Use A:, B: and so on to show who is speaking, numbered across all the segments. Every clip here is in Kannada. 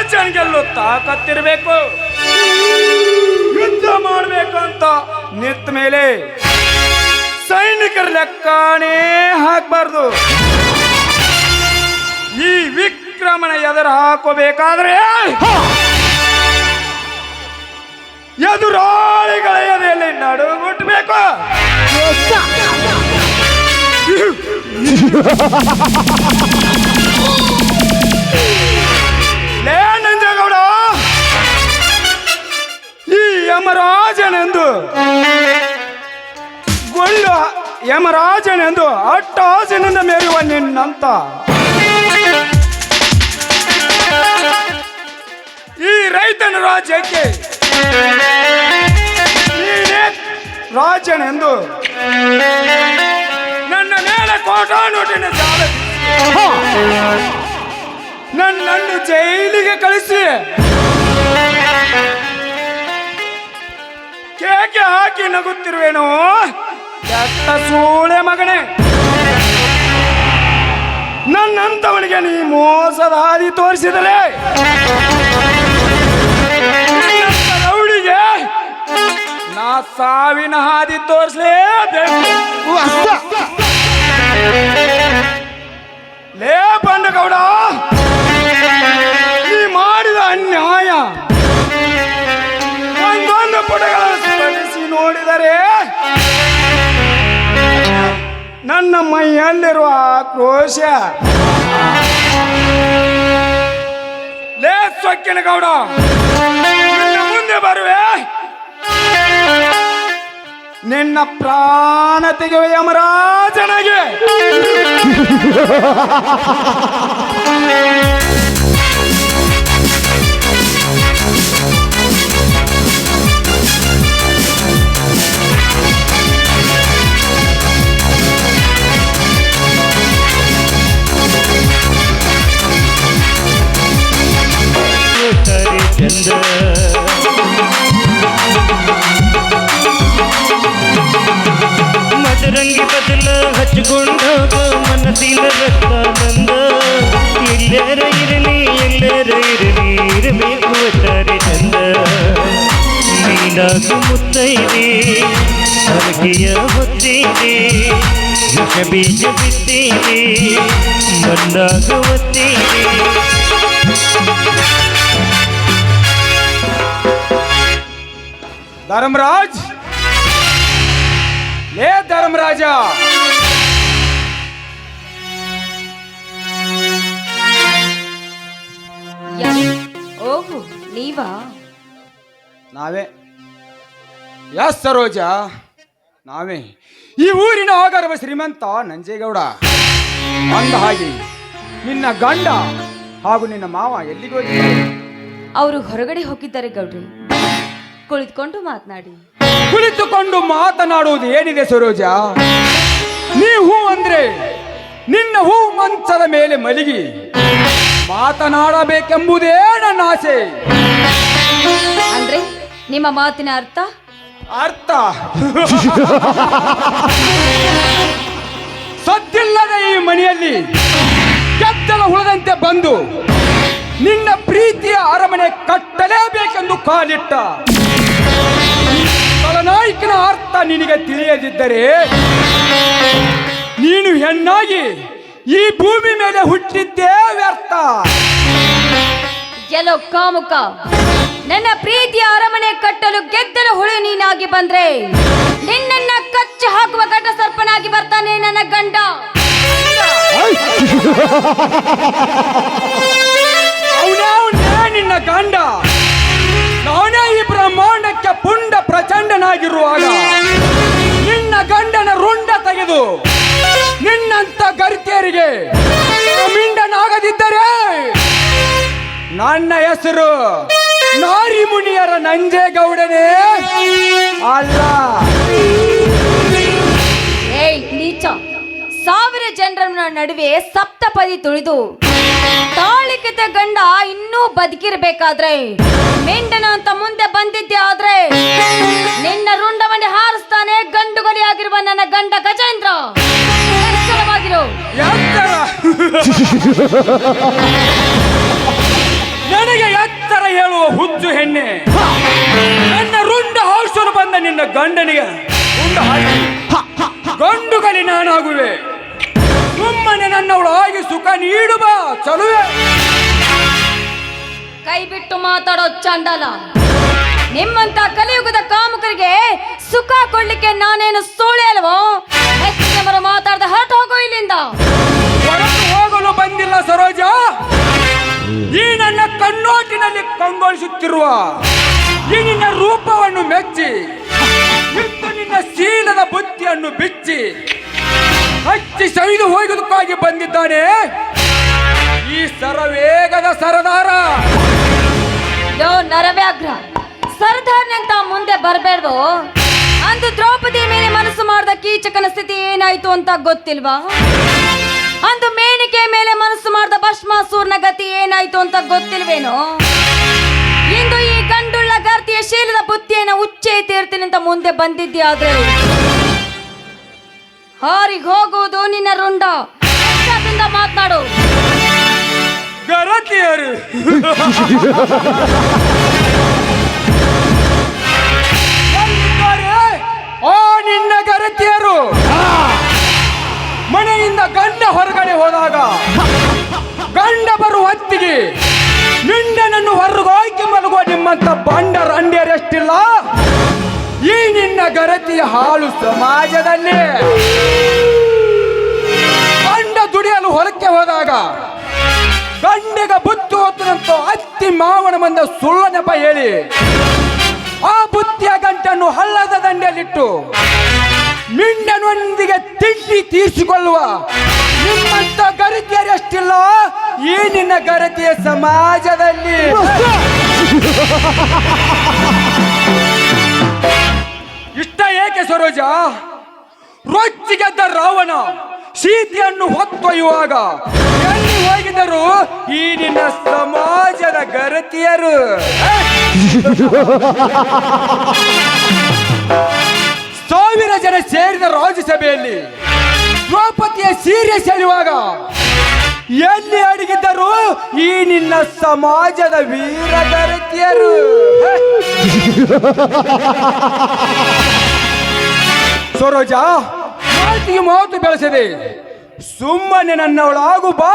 A: ರಾಜನಿಗೆಲ್ಲೂ ತಾಕತ್ತಿರಬೇಕು. ಯುದ್ಧ ಮಾಡಬೇಕು ಅಂತ ನಿಂತ ಮೇಲೆ ಸೈನಿಕರ ಲೆಕ್ಕನೇ ಹಾಕ್ಬಾರ್ದು. ಈ ವಿಕ್ರಮನ ಎದುರು ಹಾಕೋಬೇಕಾದ್ರೆ ಎದುರಾಳಿಗಳ ಎದೆಯಲ್ಲಿ ನಡುಗುಟ್ಬೇಕು. ಯಮರಾಜನೆಂದು. ಗೊಳ್ಳು ಯಮರಾಜನೆಂದು ಅಟ್ಟಾಸಿನಿಂದ ಮೇರುವ ನಿನ್ನಂತ. ಈ ರೈತನ ರಾಜ್ಯಕ್ಕೆ ರಾಜನೆಂದು. ನನ್ನ ಮೇಲೆ ಕೋಟಾನೋಟಿನ ಸಾಲ ನನ್ನನ್ನು ಜೈಲಿಗೆ ಕಳಿಸಿ. ಕೇಕೆ ಹಾಕಿ ನಗುತ್ತಿರುವೇನು? ಕೆಟ್ಟ ಸೂಳೆ ಮಗನೇ. ನನ್ನಂತವನಿಗೆ ನೀ ಮೋಸದ ಹಾದಿ ತೋರಿಸಿದರೆ ರೌಡಿಗೆ ನಾ ಸಾವಿನ ಹಾದಿ ತೋರಿಸಲೇಬೇಕು. ಲೇ ಬಂಡಗೌಡ ನನ್ನ ಮೈಯಲ್ಲಿರುವ ಆಕ್ರೋಶ ಲೇ ಸೊಕ್ಕಿನ ಗೌಡ ಮುಂದೆ ಬರುವೆ. ನಿನ್ನ ಪ್ರಾಣ ತೆಗೆಯುವ ಯಮರಾಜನಿಗೆ.
B: ತಾರೆ ಮದರಂಗಿ ಬದಲ ಹಚ್ಕೊಂಡಾಗ ಮನಸ್ಸಿನ ರಕ್ತ ಬಂದ. ಎಲ್ಲರ ಇರಲಿ ಎಲ್ಲರ ಇರಲಿ, ಇರಬೇಕು ತಾರೆ ಚಂದ. ನೀನಾಗ ಮುತ್ತೈದೆ ಹರಕೆಯ ಹೊತ್ತಿದೆ ವಿಷ ಬೀಜ ಬಿತ್ತಿದೆ ಬಂದಾಗ ಒತ್ತಿದೆ.
A: ಧರ್ಮರಾಜ್? ಲೇ ಧರ್ಮರಾಜ?
C: ಓಹೋ ನೀವಾ?
A: ನಾವೇ. ಯಾ ಸರೋಜ. ನಾವೇ. ಈ ಊರಿನ ಆಗರವ ಶ್ರೀಮಂತ ನಂಜೇಗೌಡ. ಅಂದ ಹಾಗೆ ನಿನ್ನ ಗಂಡ ಹಾಗೂ ನಿನ್ನ ಮಾವ ಎಲ್ಲಿಗೆ ಹೋಗಿದ್ದಾರೆ?
C: ಅವರು ಹೊರಗಡೆ ಹೋಗಿದ್ದಾರೆ ಗೌಡ್ರಿ. ಕುಳಿತುಕೊಂಡು ಮಾತನಾಡಿ.
A: ಕುಳಿತುಕೊಂಡು ಮಾತನಾಡುವುದು ಏನಿದೆ ಸರೋಜ? ನೀ ಹೂ ಅಂದ್ರೆ ನಿನ್ನ ಹೂ ಮಂಚದ ಮೇಲೆ ಮಲಗಿ ಮಾತನಾಡಬೇಕೆಂಬುದೇ ನನ್ನ ಆಸೆ.
C: ಅಂದ್ರೆ ನಿಮ್ಮ ಮಾತಿನ ಅರ್ಥ?
A: ಅರ್ಥ. ಸದ್ದಿಲ್ಲದ ಈ ಮನೆಯಲ್ಲಿ ಕೆತ್ತಲ ಹುಳದಂತೆ ಬಂದು ನಿನ್ನ ಪ್ರೀತಿಯ ಅರಮನೆ ಕಟ್ಟಲೇಬೇಕೆಂದು ಕಾಲಿಟ್ಟ. ಖಳನಾಯಕನ ಅರ್ಥ ನಿನಗೆ ತಿಳಿಯದಿದ್ದರೆ ನೀನು ಹೆಣ್ಣಾಗಿ ಈ ಭೂಮಿ ಮೇಲೆ ಹುಟ್ಟಿದ್ದೇ ವ್ಯರ್ಥ.
C: ಎಲ್ಲೋ ಕಾಮುಕ ನನ್ನ ಪ್ರೀತಿಯ ಅರಮನೆ ಕಟ್ಟಲು ಗೆದ್ದಲು ಹುಳು ನೀನಾಗಿ ಬಂದ್ರೆ ನಿನ್ನನ್ನ ಕಚ್ಚಿ ಹಾಕುವ ಘಟ ಸರ್ಪನಾಗಿ ಬರ್ತಾನೆ ನನ್ನ ಗಂಡ.
A: ನಿನ್ನ ಗಂಡ. ನಾನೇ ಈ ಬ್ರಹ್ಮಾಂಡಕ್ಕೆ ಪುಂಡ ಪ್ರಚಂಡನಾಗಿರುವಾಗ ನಿನ್ನ ಗಂಡನ ರುಂಡ ತೆಗೆದು ನಿನ್ನಂತ ಗರ್ತಿಯರಿಗೆ ಮಿಂಡನಾಗದಿದ್ದರೆ ನನ್ನ ಹೆಸರು ನಾರಿ ಮುನಿಯರ ನಂಜೇಗೌಡನೇ. ಅಲ್ಲ.
C: ಏಯ್, ನೀಚ. ಸಾವಿರ ಜನರ ನಡುವೆ ಸಪ್ತಪದಿ ತುಳಿದು ತಾಳಿಕೆತ ಗಂಡ ಇನ್ನೂ ಬದುಕಿರ್ಬೇಕಾದ್ರೆ. ಮೆಂಡನ ಅಂತ ಮುಂದೆ ಬಂದಿದ್ದೆ ಆದ್ರೆ, ನಿನ್ನ ರುಂಡವನ್ನೇ ಹಾರಿಸ್ತಾನೆ ಗಂಡು ಆಗಿರುವ ನನ್ನ ಗಂಡ ಗಜೇಂದ್ರ. ಎಚ್ಚರವಾಗಿರು.
A: ಎತ್ತರ. ನನಗೆ
D: ಹೆಣ್ಣೆ. ನನ್ನ ರುಂಡ ಹಾರಿಸಲು ಬಂದ ನಿನ್ನ ಗಂಡನಿಗೆ ರುಂಡ ಹಾಕಿ. ಗಂಡುಗಲಿ ನಾನಾಗುವೆ. ಸುಮ್ಮನೆ ನನ್ನವಳಾಗಿ ಸುಖ ನೀಡುವ ಚಲುವೆ
C: ಕೈ ಬಿಟ್ಟು ಮಾತಾಡೋ ಚಂಡಲ ನಿಮ್ಮಂತ ಕಲಿಯುಗದ ಕಾಮುಕರಿಗೆ ಸುಖ ಕೊಡ್ಲಿಕ್ಕೆ ನಾನೇನು ಸೋಳೆ ಅಲ್ವೋ? ಹೆಚ್ಚಿಗೆ ಮರ ಮಾತಾಡ್ದ ಹೊರಟು ಹೋಗೋ ಇಲ್ಲಿಂದ.
D: ಹೊರಟು ಹೋಗಲು ಬಂದಿಲ್ಲ ಸರೋಜ. ಈ ನನ್ನ ಕಣ್ಣೋಟಿನಲ್ಲಿ ಕಂಗೊಳಿಸುತ್ತಿರುವ ಈ ನಿನ್ನ ರೂಪವನ್ನು ಮೆಚ್ಚಿ ನಿನ್ನ ಶೀಲದ ಬುದ್ಧಿಯನ್ನು ಬಿಚ್ಚಿ ಹಚ್ಚಿ ಸವಿದು ಹೋಗುದಕ್ಕಾಗಿ ಬಂದಿದ್ದಾನೆ. ಈ ಸರವೇಗದ ಸರದಾರ.
C: ಯೋ, ನರವ್ಯಾಘ್ರ, ಸರ್ದಾರ್ನೆ ಅಂತ ಮುಂದೆ ಬರ್ಬೇಡ್ವೋ? ಅಂದು ದ್ರೌಪದಿ ಮೇಲೆ ಮನಸ್ಸು ಮಾಡಿದ ಕೀಚಕನ ಸ್ಥಿತಿ ಏನಾಯ್ತು ಅಂತ ಗೊತ್ತಿಲ್ವಾ? ಅಂದು ಮೇಣಿಕೆ ಮೇಲೆ ಮನಸ್ಸು ಮಾಡಿದ ಭಸ್ಮಾಸೂರ್ನ ಗತಿ ಏನಾಯ್ತು ಅಂತ ಗೊತ್ತಿಲ್ವೇನೋ? ಇಂದು ಈ ಗಂಡುಳ್ಳ ಗರ್ತಿಯ ಶೀಲದ ಬುತ್ತಿಯನ್ನು ಉಚ್ಚೆ ತೀರ್ತೀನಿ ಅಂತ ಮುಂದೆ ಬಂದಿದ್ಯಾದ್ರೆ ಹಾರಿಗೆ ಹೋಗುವುದು ನಿನ್ನ ರುಂಡ. ಮಾತನಾಡು.
D: ಗರತಿಯರು? ಆ ನಿನ್ನ ಗರತಿಯರು. ಮನೆಯಿಂದ ಗಂಡ ಹೊರಗಡೆ ಹೋದಾಗ, ಗಂಡ ಬರುವ ಹೊತ್ತಿಗೆ ನಿಂಡನನ್ನು ಹೊರಗೋಯ್ಕೆ ಮಲಗುವ ನಿಮ್ಮಂತ ಬಂಡ ರಂಡ್ಯರೆಷ್ಟಿಲ್ಲ ಈ ನಿನ್ನ ಗರತಿಯ ಹಾಳು ಸಮಾಜದಲ್ಲಿ. ಗಂಡ ದುಡಿಯಲು ಹೊಲಕ್ಕೆ ಹೋದಾಗ ಗಂಡಿಗ ಬುತ್ತು ಹೊತ್ತನಂತೂ ಅತ್ತಿ ಮಾವನ ಬಂದ ಸುಳ್ಳ ನೆಪ ಹೇಳಿ ಆ ಬುತ್ತಿಯ ಗಂಟನ್ನು ಹಳ್ಳದ ದಂಡೆಯಲ್ಲಿಟ್ಟು ಮಿಂಡನೊಂದಿಗೆ ತಿಂಡಿ ತೀರಿಸಿಕೊಳ್ಳುವ ನಿಮ್ಮಂತ ಗರತಿಯರಷ್ಟಿಲ್ಲ ಈ ನಿನ್ನ ಗರತಿಯ ಸಮಾಜದಲ್ಲಿ. ಇಷ್ಟ ಏಕೆ ಸರೋಜ? ರೊಚ್ಚಿಗೆದ್ದ ರಾವಣ ಸೀತೆಯನ್ನು ಹೊತ್ತೊಯ್ಯುವಾಗ ಎಲ್ಲಿ ಹೋಗಿದರು ಈ ಸಮಾಜದ ಗರತಿಯರು. ಸಾವಿರ ಜನ ಸೇರಿದ ರಾಜ್ಯಸಭೆಯಲ್ಲಿ ದ್ರೌಪದಿಯ ಸೀರೆ ಸೆಳೆಯುವಾಗ ಎಲ್ಲಿ ಅಡಗಿದ್ದರು. ಈ ನಿನ್ನ ಸಮಾಜದ ವೀರ ದರತಿಯರು ಸರೋಜ ಮಾತಿಗೆ ಮಾತು ಬೆಳೆಸಿದೆ. ಸುಮ್ಮನೆ ನನ್ನವಳಾಗು ಬಾ.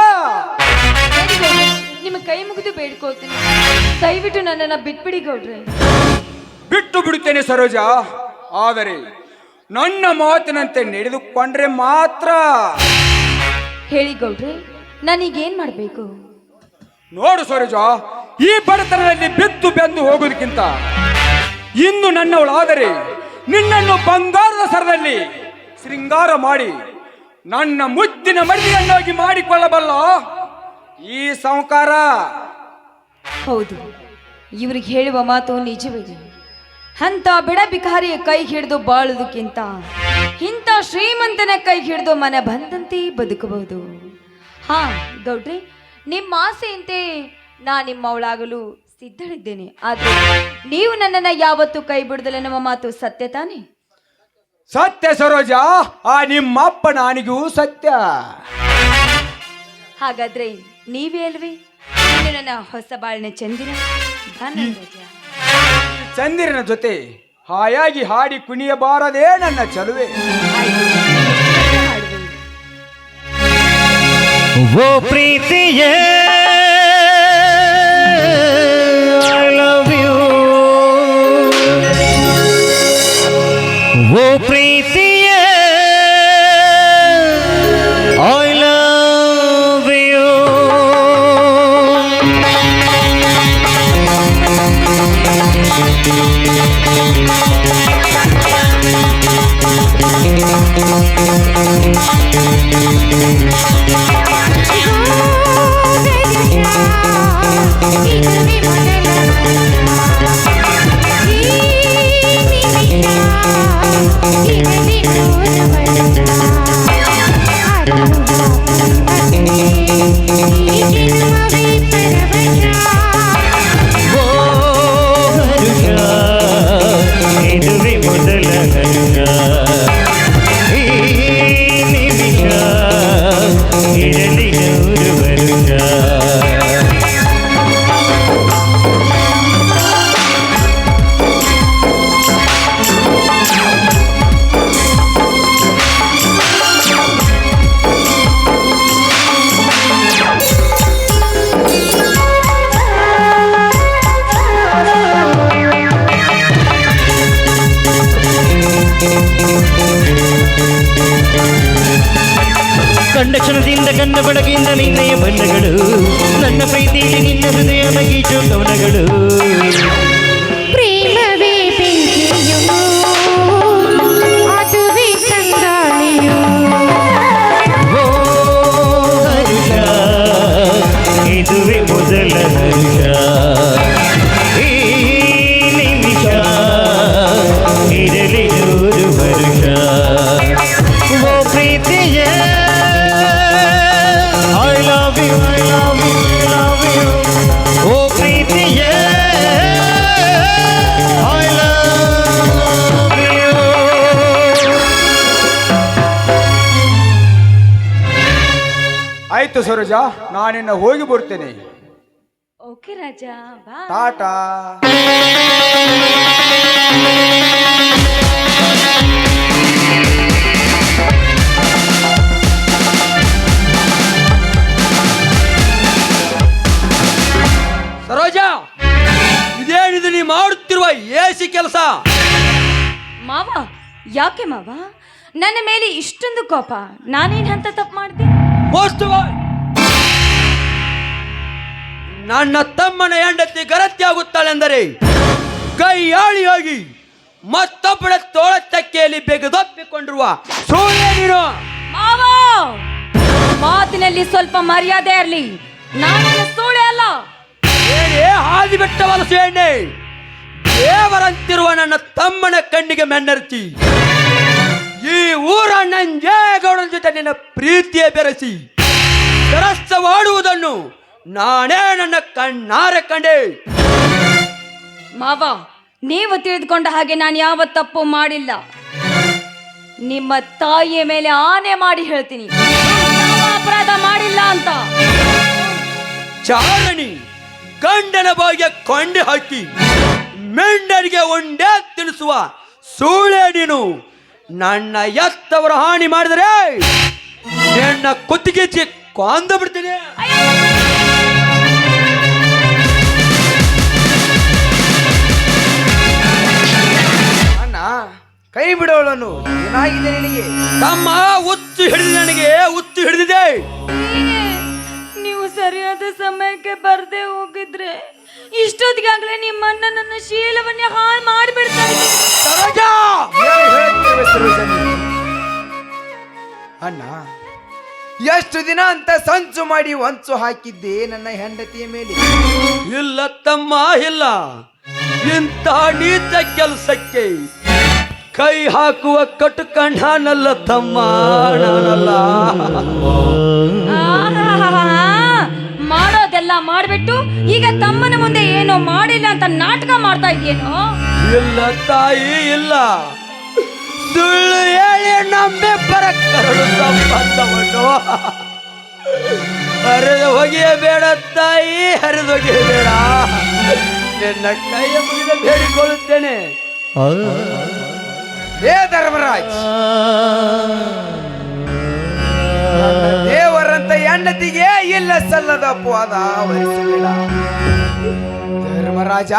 C: ನಿಮ್ಮ ಕೈ ಮುಗಿದು ಬೇಡ್ಕೋತೀನಿ ದಯವಿಟ್ಟು ನನ್ನನ್ನ ಬಿಟ್ಬಿಡಿ ಗೌಡ್ರೆ.
D: ಬಿಟ್ಟು ಬಿಡುತ್ತೇನೆ ಸರೋಜ. ಆದರೆ ನನ್ನ ಮಾತಿನಂತೆ ನಡೆದುಕೊಂಡ್ರೆ ಮಾತ್ರ.
C: ಹೇಳಿ ಗೌಡ್ರೆ ನಾನೀಗೇನ್ ಮಾಡಬೇಕು?
D: ನೋಡು ಸರೋಜ ಈ ಬಡತನದಲ್ಲಿ ಬಿದ್ದು ಬೆಂದು ಹೋಗೋದಕ್ಕಿಂತ ಇನ್ನು ನನ್ನವಳಾದರೆ ನಿನ್ನನ್ನು ಬಂಗಾರದ ಸರದಲ್ಲಿ ಶೃಂಗಾರ ಮಾಡಿ ನನ್ನ ಮುದ್ದಿನ ಮರಿಯನ್ನಾಗಿ ಮಾಡಿಕೊಳ್ಳಬಲ್ಲ ಈ ಸಂಕಾರ
C: ಹೌದು ಇವ್ರಿಗೆ ಹೇಳುವ ಮಾತು ನಿಜವಿದೆ ಅಂತ ಬಿಡ ಬಿಕಾರಿಯ ಕೈ ಹಿಡಿದು ಬಾಳುವುದಕ್ಕಿಂತ ಇಂಥ ಶ್ರೀಮಂತನ ಕೈ ಹಿಡಿದು ಮನೆ ಬಂದಂತೆ ಬದುಕಬಹುದು. ಹಾ ಗೌಡ್ರಿ ನಿಮ್ಮ ಆಸೆಯಂತೆ ನಾ ನಿಮ್ಮವಳಾಗಲು ಸಿದ್ಧಳಿದ್ದೇನೆ. ಆದ್ರೆ ನೀವು ನನ್ನನ್ನ ಯಾವತ್ತೂ ಕೈ ಬಿಡದಲ್ಲ ನಮ್ಮ ಮಾತು ಸತ್ಯ ತಾನೇ?
D: ಸತ್ಯ ಸರೋಜ ಆ ನಿಮ್ಮಪ್ಪ ನಾನಿಗೂ ಸತ್ಯ.
C: ಹಾಗಾದ್ರೆ ನೀವೇ ಅಲ್ವೇ? ನನ್ನ ಹೊಸ ಬಾಳಿನ ಚಂದಿರ.
D: ಚಂದಿರನ ಜೊತೆ ಹಾಯಾಗಿ ಹಾಡಿ ಕುಣಿಯಬಾರದೇ ನನ್ನ ಚಲುವೆ.
E: वो ಪ್ರೀತಿಯೇ.
B: ಮಗೀಚು
E: ಆಯ್ತು ಸರೋಜ ನಾನಿನ್ನ ಹೋಗಿ ಬರ್ತೇನೆ.
C: ಓಕೆ ರಾಜಾ ಬಾಯ್
E: ಟಾಟಾ.
F: ಸರೋಜ ಇದೇನಿದು ನೀ ಮಾಡುತ್ತಿರುವ ಏಸಿ ಕೆಲಸ?
C: ಮಾವ ಯಾಕೆ ಮಾವ? ನನ್ನ ಮೇಲೆ ಇಷ್ಟೊಂದು ಕೋಪ ನಾನೇನು ಅಂತ ತಪ್ಪು ಮಾಡ್ದೆ?
F: ನನ್ನ ತಮ್ಮನ ಹೆಂಡತಿ ಗರತಿ ಆಗುತ್ತಾಳೆಂದರೆ ಕೈಯಾಳಿಯಾಗಿ ಮತ್ತೊಬ್ಬಳ ತೋಳ ತಕ್ಕೆಯಲ್ಲಿ ಬೆಗದೊಪ್ಪಿಕೊಂಡಿರುವ ಸೂರ್ಯ ನೀನು
C: ಮಾವ ಮಾತಿನಲ್ಲಿ ಸ್ವಲ್ಪ ಮರ್ಯಾದೆ ಇರಲಿ. ನಾನು ಸೋಳೆ ಅಲ್ಲ.
F: ಏನೇ ಹಾದಿ ಬೆಟ್ಟ ವಲಸು ಎಣ್ಣೆ. ದೇವರಂತಿರುವ ನನ್ನ ತಮ್ಮನ ಕಣ್ಣಿಗೆ ಮೆನ್ನರ್ಚಿ ಈ ಊರ ನಂಜೇಗೌಡನ ಜೊತೆ ನಿನ್ನ ಪ್ರೀತಿಯ ಬೆರೆಸಿ ಮಾಡುವುದನ್ನು ನಾನೇ ನನ್ನ ಕಣ್ಣಾರೆ ಕಂಡೆ.
C: ಮಾವ ನೀವು ತಿಳಿದುಕೊಂಡ ಹಾಗೆ ನಾನು ಯಾವ ತಪ್ಪು ಮಾಡಿಲ್ಲ. ನಿಮ್ಮ ತಾಯಿಯ ಮೇಲೆ ಆನೆ ಮಾಡಿ ಹೇಳ್ತೀನಿ. ಯಾವ ಅಪರಾಧ ಮಾಡಿಲ್ಲ ಅಂತ.
F: ಚಾರಣಿ ಗಂಡನ ಬಾಯಿಗೆ ಕೊಂಡೆ ಹಾಕಿ ಮೆಂಡರಿಗೆ ಒಂದೇ ತಿಳಿಸುವ ಸೂಳೆ ನೀನು. ನನ್ನ ಎತ್ತವರ ಹಾನಿ ಮಾಡಿದರೆ ನಿನ್ನ ಕುತ್ತಿಗೆ ಕೊಂದ ಬಿಡ್ತೀನಿ.
E: ಅಣ್ಣ ಕೈ ಬಿಡೋಳನು. ಏನಾಗಿದೆ ನಿನಗೆ?
F: ತಮ್ಮ ಉತ್ತು ಹಿಡಿದು ನನಗೆ ಉತ್ತು ಹಿಡಿದಿದೆ.
C: ನೀವು ಸರಿಯಾದ ಸಮಯಕ್ಕೆ ಬರದೆ ಹೋಗಿದ್ರೆ ಇಷ್ಟೊತ್ತಿಗಾಗಲೇ ನಿಮ್ಮ ಅಣ್ಣ ನನ್ನ ಶೀಲವನ್ನೇ ಹಾಳು ಮಾಡಿಬಿಡ್ತಾ
E: ಅಣ್ಣ ಎಷ್ಟು ದಿನ ಅಂತ ಸಂಚು ಮಾಡಿ ಹೊಂಚು ಹಾಕಿದ್ದೆ ನನ್ನ ಹೆಂಡತಿಯ ಮೇಲೆ.
F: ಇಲ್ಲ ತಮ್ಮ ಇಲ್ಲ. ಇಂಥ ನೀಚ ಕೆಲಸಕ್ಕೆ ಕೈ ಹಾಕುವ ಕಟ್ಟುಕಣ್ಣನಲ್ಲ ನಾನಲ್ಲ ತಮ್ಮ ನಾನಲ್ಲ
C: ಆಹಾಹಾಹಾ. ಮಾಡೋದೆಲ್ಲ ಮಾಡ್ಬಿಟ್ಟು ಈಗ ತಮ್ಮನ ಮುಂದೆ ಏನೋ ಮಾಡಿಲ್ಲ ಅಂತ ನಾಟಕ ಮಾಡ್ತಾ ಇದೆಯೇನೋ
F: ಇಲ್ಲ ತಾಯಿ, ಇಲ್ಲ. ಸುಳ್ಳು ಹೇಳಿ ನಮ್ಮಿಬ್ಬರ ಕರಡು ಸಂಬಂಧವನ್ನು. ಹರಿದು ಹೋಗಿಯಬೇಡ ತಾಯಿ, ಹರಿದು ಹೋಗಿಯಬೇಡ. ನಿನ್ನ ಕೈಯ ಮುಗಿದ ಬೇಡಿಕೊಳ್ಳುತ್ತೇನೆ.
E: ಹೇ ಧರ್ಮರಾಜ್ ದೇವರ ಹೆಂಡತಿಗೆ ಇಲ್ಲ ಸಲ್ಲದ ಪೋದ ವಹಿಸಬೇಡ ಧರ್ಮರಾಜ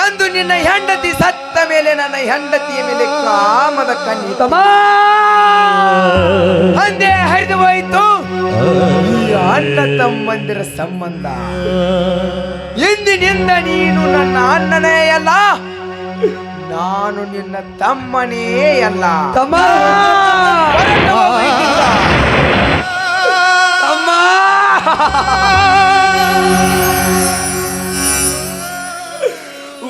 E: ಎಂದು ನಿನ್ನ ಹೆಂಡತಿ ಸತ್ತ ಮೇಲೆ ನನ್ನ ಹೆಂಡತಿಯ ಮೇಲೆ ಕಾಮದ ಕಣ್ಣಿತಮ
F: ಅಂದೆ
E: ಅಂದೇ ಹರಿದು ಹೋಯಿತು. ಅಣ್ಣ ತಮ್ಮಂದಿರ ಸಂಬಂಧ. ಇಂದಿನಿಂದ ನೀನು ನನ್ನ ಅಣ್ಣನೇ ಅಲ್ಲ ನಾನು ನಿನ್ನ ತಮ್ಮನೇ ಅಲ್ಲ.
F: ತಮ್ಮ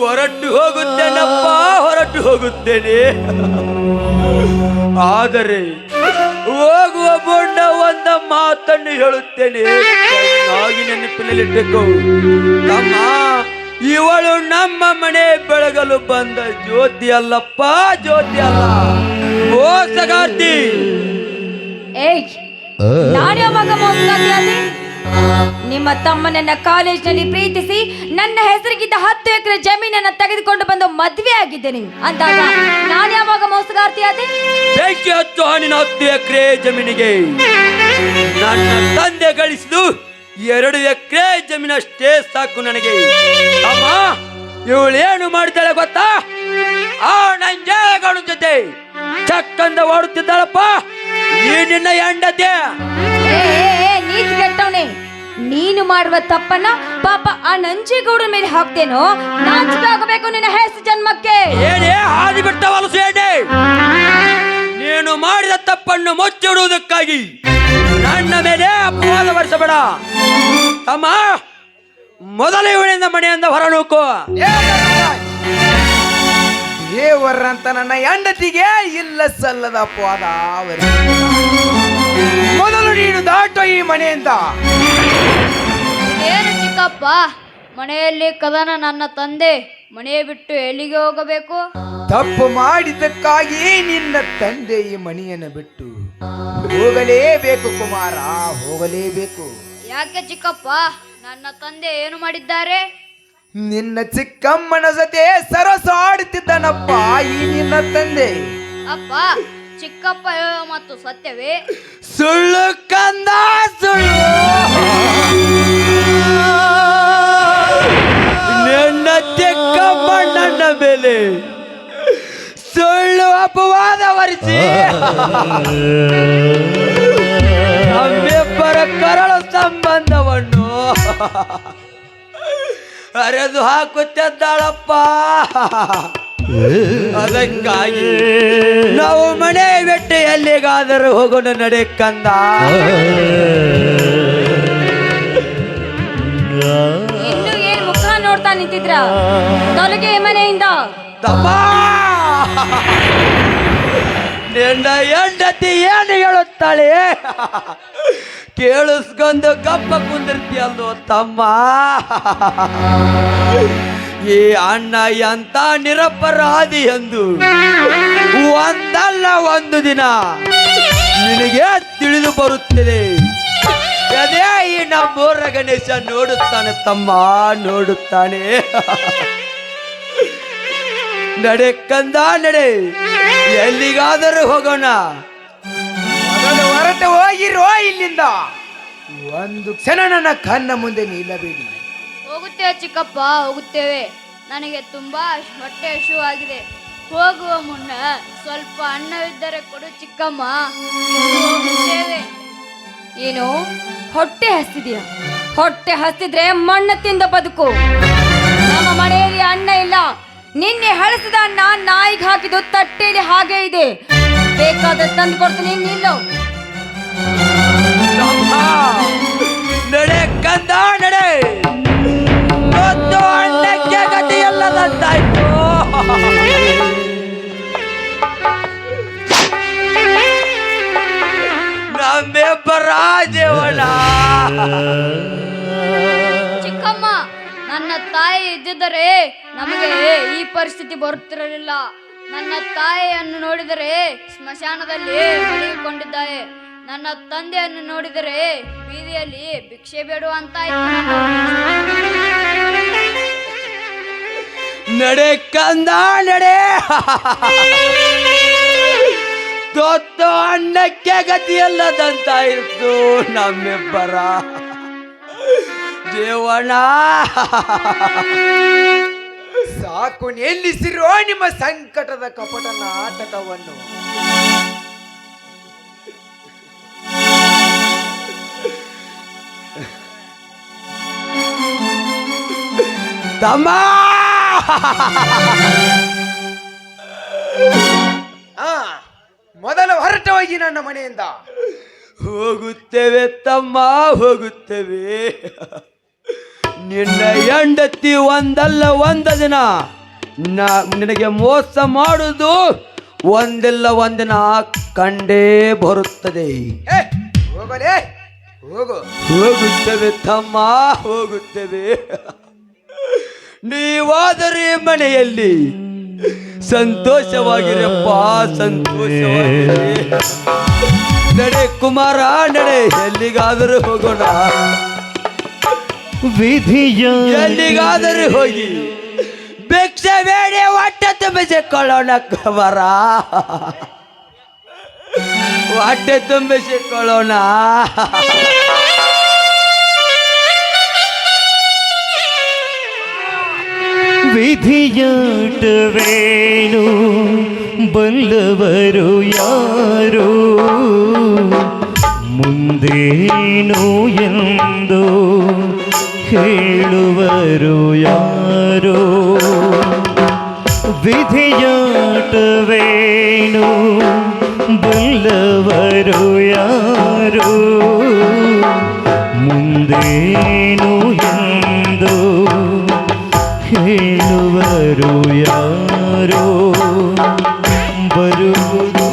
F: ಹೊರಟು ಹೋಗುತ್ತೇನಪ್ಪ, ಹೊರಟು ಹೋಗುತ್ತೇನೆ. ಆದರೆ ಹೋಗುವ ಬೊಂಡ ಒಂದ ಮಾತನ್ನು ಹೇಳುತ್ತೇನೆ. ನನ್ನ ನೆನಪಿನಲ್ಲಿಟ್ಟುಕೋ. ತಮ್ಮ, ಇವಳು ನಮ್ಮ ಮನೆ ಬೆಳಗಲು ಬಂದ ಜ್ಯೋತಿ ಅಲ್ಲಪ್ಪ, ಜ್ಯೋತಿ ಅಲ್ಲ. ಮೋಸಗಾರ್ತಿ
C: ಏಯ್ ನಾನು ಮಗ ನಿಮ್ಮ ತಮ್ಮನನ್ನ ಕಾಲೇಜಿನಲ್ಲಿ ಪ್ರೀತಿಸಿ ನನ್ನ ಹೆಸರಿಗಿದ್ದ ಹತ್ತು ಎಕರೆ ಜಮೀನನ್ನ ತೆಗೆದುಕೊಂಡು ಬಂದು ಮದ್ವೆ ಆಗಿದ್ದೇನೆ ಅಂದಾಗ ನಾನು ಯಾವಾಗ ಮೋಸಗಾರ್ತಿ
F: ಬೆಂಕಿ ಹತ್ತು ಹಣ್ಣಿನ ಹತ್ತು ಎಕರೆ ಜಮೀನಿಗೆ? ನನ್ನ ತಂದೆ ಗಳಿಸಿದು ಎರಡು ಎಕರೆ ಜಮೀನಷ್ಟೇ ಸಾಕು ನನಗೆ. ಅಮ್ಮ ಇವಳು ಏನು ಮಾಡ್ತಾಳೆ ಗೊತ್ತಾ? ಆ ನಂಜೇಗಳು ಜೊತೆ ಚಕ್ಕಂದ ಓಡುತ್ತಿದ್ದಾಳಪ್ಪ. ಈ ನಿನ್ನ ಹೆಂಡತಿ.
C: ನೀತಿ ಕೆಟ್ಟವನೇ. ನೀನು ಮಾಡುವ ತಪ್ಪನ್ನ ಪಾಪ ಆ ನಂಜೇಗೌಡ ಮೇಲೆ ಹಾಕ್ತೇನೋ ನಾಚಿಕಾಗಬೇಕು ನಿನ್ನ ಹೆಸರು ಜನ್ಮಕ್ಕೆ.
F: ಏನೇ ಹಾದಿ ಬಿಟ್ಟ ಸೇಡೆ ನೀನು ಮಾಡಿದ ತಪ್ಪನ್ನು ಮುಚ್ಚಿಡುವುದಕ್ಕಾಗಿ ನನ್ನ ಮೇಲೆ ಅಪವಾದ ವರ್ಷಬೇಡ ತಮ್ಮ ಮೊದಲ ಇವಳಿಂದ ಮನೆಯಿಂದ ಹೊರನೂಕು.
E: ದೇವರಂತ ನನ್ನ ಹೆಂಡತಿಗೆ ಇಲ್ಲ ಸಲ್ಲದ ಅಪವಾದ ಅವರಿಗೆ. ಮೊದಲು ನೀನು ದಾಟ ಈ ಮನೆಯಿಂದ
G: ಏನು ಚಿಕ್ಕಪ್ಪ? ಮನೆಯಲ್ಲಿ ಕದನ ನನ್ನ ತಂದೆ ಮನೆ ಬಿಟ್ಟು ಎಲ್ಲಿಗೆ ಹೋಗಬೇಕು?
E: ತಪ್ಪು ಮಾಡಿದ್ದಕ್ಕಾಗಿ ನಿನ್ನ ತಂದೆ ಈ ಮನೆಯನ್ನು ಬಿಟ್ಟು ಹೋಗಲೇಬೇಕು ಕುಮಾರ ಹೋಗಲೇಬೇಕು.
G: ಯಾಕೆ ಚಿಕ್ಕಪ್ಪ? ನನ್ನ ತಂದೆ ಏನು ಮಾಡಿದ್ದಾರೆ?
E: ನಿನ್ನ ಚಿಕ್ಕಮ್ಮನ ಜೊತೆ ಸರಸಾಡುತ್ತಿದ್ದನಪ್ಪ ಈ ನಿನ್ನ ತಂದೆ.
G: ಅಪ್ಪ ಚಿಕ್ಕಪ್ಪ ಮತ್ತು ಸತ್ಯವೇ?
F: ಸುಳ್ಳು ಕಂದ ಸುಳ್ಳು. ನನ್ನ ಚಿಕ್ಕಪ್ಪ ನನ್ನ ಮೇಲೆ ಸುಳ್ಳು ಅಪವಾದ ವರಿಸಿ. ನಮ್ಮಿಬ್ಬರ ಕರಳು ಸಂಬಂಧವನ್ನು. ಅರೆದು ಹಾಕುತ್ತಿದ್ದಾಳಪ್ಪ. ಅದಕ್ಕಾಗಿ ನಾವು ಮನೆ ಬೆಟ್ಟ ಎಲ್ಲಿಗಾದರೂ ಹೋಗೋಣ ನಡೆ ಕಂದ.
C: ಇನ್ನು ಏನ್ ಮುಖ ನೋಡ್ತಾ ನಿಂತಿದ್ರ? ತೊಲಗೆ ಮನೆಯಿಂದ.
F: ತಮ್ಮ ನಿನ್ನ ಹೆಂಡತಿ ಏನು ಹೇಳುತ್ತಾಳೆ? ಕೇಳಿಸ್ಕೊಂಡು ಗಪ್ಪ ಕುಂದಿರ್ತೀಯಲ್ಲೋ ತಮ್ಮ? ಈ ಅಣ್ಣ ಎಂತ ನಿರಪರಾಧಿ ಎಂದು ಒಂದಲ್ಲ ಒಂದು ದಿನ. ನಿನಗೆ ತಿಳಿದು ಬರುತ್ತದೆ. ಅದೇ ಈ ನಮ್ಮೂರ ಗಣೇಶ ನೋಡುತ್ತಾನೆ, ತಮ್ಮ ನೋಡುತ್ತಾನೆ. ನಡೆ ಕಂದ ನಡೆ, ಎಲ್ಲಿಗಾದರೂ ಹೋಗೋಣ.
E: ಹೊರಟು ಹೋಗಿರೋ ಇಲ್ಲಿಂದ. ಒಂದು ಕ್ಷಣ ನನ್ನ ಕಣ್ಣ ಮುಂದೆ ನಿಲ್ಲಬೇಡಿ.
G: ಹೋಗುತ್ತೇವೆ ಚಿಕ್ಕಪ್ಪ ಹೋಗುತ್ತೇವೆ. ನನಗೆ ತುಂಬಾ ಹೊಟ್ಟೆ ಹಸಿವಾಗಿದೆ ಹೋಗುವ ಮುನ್ನ ಸ್ವಲ್ಪ ಅನ್ನವಿದ್ದರೆ ಕೊಡು ಚಿಕ್ಕಮ್ಮ. ಹೋಗುತ್ತೇವೆ.
C: ಏನು? ಹೊಟ್ಟೆ ಹಸ್ತಿದ್ಯಾ ಹೊಟ್ಟೆ ಹಸ್ತಿದ್ರೆ ಮಣ್ಣು ತಿಂದ ಬದುಕು. ನಮ್ಮ ಮನೆಯಲ್ಲಿ ಅನ್ನ ಇಲ್ಲ. ನಿನ್ನೆ ಹಳಸಿದ ಅನ್ನ ನಾಯಿಗೆ ಹಾಕಿದ್ದು ತಟ್ಟೆಯಲ್ಲಿ ಹಾಗೆ ಇದೆ. ಬೇಕಾದ್ರೆ ತಂದು ಕೊಡ್ತೀನಿ ನಿಲ್ಲು
F: ನಡೆ ಕಂದ ನಡೆ! ಒಂದು ಅಣ್ಣಕ್ಕೆ ಗತಿಯಲ್ಲದಂತಾಯ್ತು ನಮ್ಮಿಬ್ಬರ ಜೀವನ
G: ಚಿಕ್ಕಮ್ಮ, ನನ್ನ ತಾಯಿ ಇದ್ದಿದ್ದರೆ ನಮಗೆ ಈ ಪರಿಸ್ಥಿತಿ ಬರುತ್ತಿರಲಿಲ್ಲ. ನನ್ನ ತಾಯಿಯನ್ನು ನೋಡಿದರೆ ಸ್ಮಶಾನದಲ್ಲಿ ಮಲಗಿಕೊಂಡಿದ್ದಾರೆ ನನ್ನ ತಂದೆಯನ್ನು ನೋಡಿದರೆ ಬೀದಿಯಲ್ಲಿ ಭಿಕ್ಷೆ ಬೇಡುವಂತ
F: ನಡೆ ಕಂದ, ನಡೆ. ತೊತ್ತು ಅಣ್ಣಕ್ಕೆ ಗತಿಯಲ್ಲದಂತಾಯಿತು ನಮ್ಮಿಬ್ಬರ. ದೇವಣ
E: ಸಾಕು, ನಿಲ್ಲಿಸಿರೋ ನಿಮ್ಮ ಸಂಕಟದ ಕಪಟ ನಾಟಕವನ್ನು.
F: ತಮ್ಮ!
E: ಮೊದಲು ಹೊರಟು ಹೋಗಿ ನನ್ನ ಮನೆಯಿಂದ.
F: ಹೋಗುತ್ತೇವೆ ತಮ್ಮ ಹೋಗುತ್ತೇವೆ. ನಿನ್ನ ಹೆಂಡತಿ ಒಂದಲ್ಲ ಒಂದ ದಿನ. ನಿನಗೆ ಮೋಸ ಮಾಡುವುದು ಒಂದಿಲ್ಲ ಒಂದಿನ ಕಂಡೇ ಬರುತ್ತದೆ.
E: ಹೋಗಲೇ ಹೋಗು.
F: ಹೋಗುತ್ತೇವೆ ತಮ್ಮ ಹೋಗುತ್ತೇವೆ. ನೀವಾದರೆ ಮನೆಯಲ್ಲಿ ಸಂತೋಷವಾಗಿರಪ್ಪ ಸಂತೋಷವಾಗಿರಿ. ನಡೆ ಕುಮಾರ ನಡೆ ಎಲ್ಲಿಗಾದರೂ ಹೋಗೋಣ.
B: ವಿಧಿಯ
F: ಎಲ್ಲಿಗಾದರೂ ಹೋಗಿ. ಭಿಕ್ಷೆ ಬೇಡಿ ಹೊಟ್ಟೆ ತುಂಬಿಸಿಕೊಳ್ಳೋಣ ಕುಮಾರ. ಹೊಟ್ಟೆ ತುಂಬಿಸಿಕೊಳ್ಳೋಣ
B: ವಿಧಿಯಾಟವೇನು ಬಲ್ಲವರು ಯಾರು ಮುಂದೇನು ಎಂದು ಹೇಳುವರು ಯಾರೋ ವಿಧಿಯಾಟವೇನು ಬಲ್ಲವರು ಯಾರು ಮುಂದೇನು ಎಂದು ಹೇಳುವರು ಯಾರೋ? ಬರುವುದು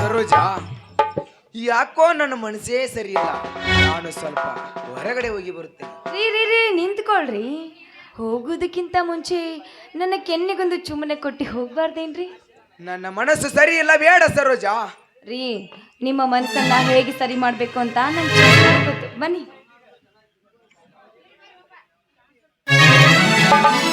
F: ಸರೋಜ ಯಾಕೋ ನನ್ನ ಮನಸ್ಸೇ ಸರಿಯಿಲ್ಲ. ನಾನು ಸ್ವಲ್ಪ ಹೊರಗಡೆ ಹೋಗಿ ಬರುತ್ತೇನೆ.
C: ರೀ ರೀ ರೀ ನಿಂತ್ಕೊಳ್ರಿ. ಹೋಗೋದಕ್ಕಿಂತ ಮುಂಚೆ ನನ್ನ ಕೆನ್ನೆಗೊಂದು ಚುಮ್ಮನೆ ಕೊಟ್ಟು ಹೋಗ್ಬಾರ್ದೇನ್ರಿ?
F: ನನ್ನ ಮನಸ್ಸು ಸರಿ ಇಲ್ಲ ಬೇಡ ಸರೋಜ.
C: ರೀ ನಿಮ್ಮ ಮನಸ್ಸನ್ನ ಹೇಗೆ ಸರಿ ಮಾಡಬೇಕು ಅಂತ ನಂಗೆ ಚೆನ್ನಾಗಿ ಗೊತ್ತು. ಬನ್ನಿ.
B: Thank you.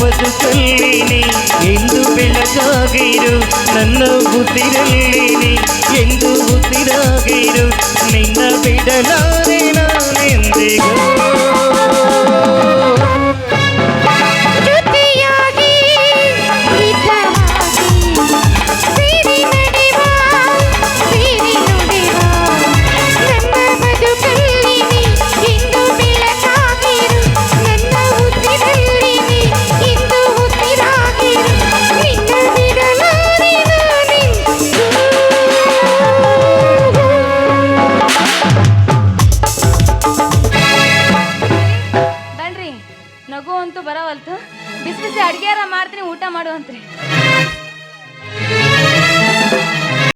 B: ನನ್ನ ಬದುಕಲ್ಲಿ ನೀ ಎಂದು ಬೆಳಗಾಗಿರು ನನ್ನ ಉಸಿರಲ್ಲಿ ನೀ ಎಂದು ಉಸಿರಾಗಿರು. ನಿನ್ನ ಬಿಡಲಾರೆ ನಾನೆಂದಿಗೂ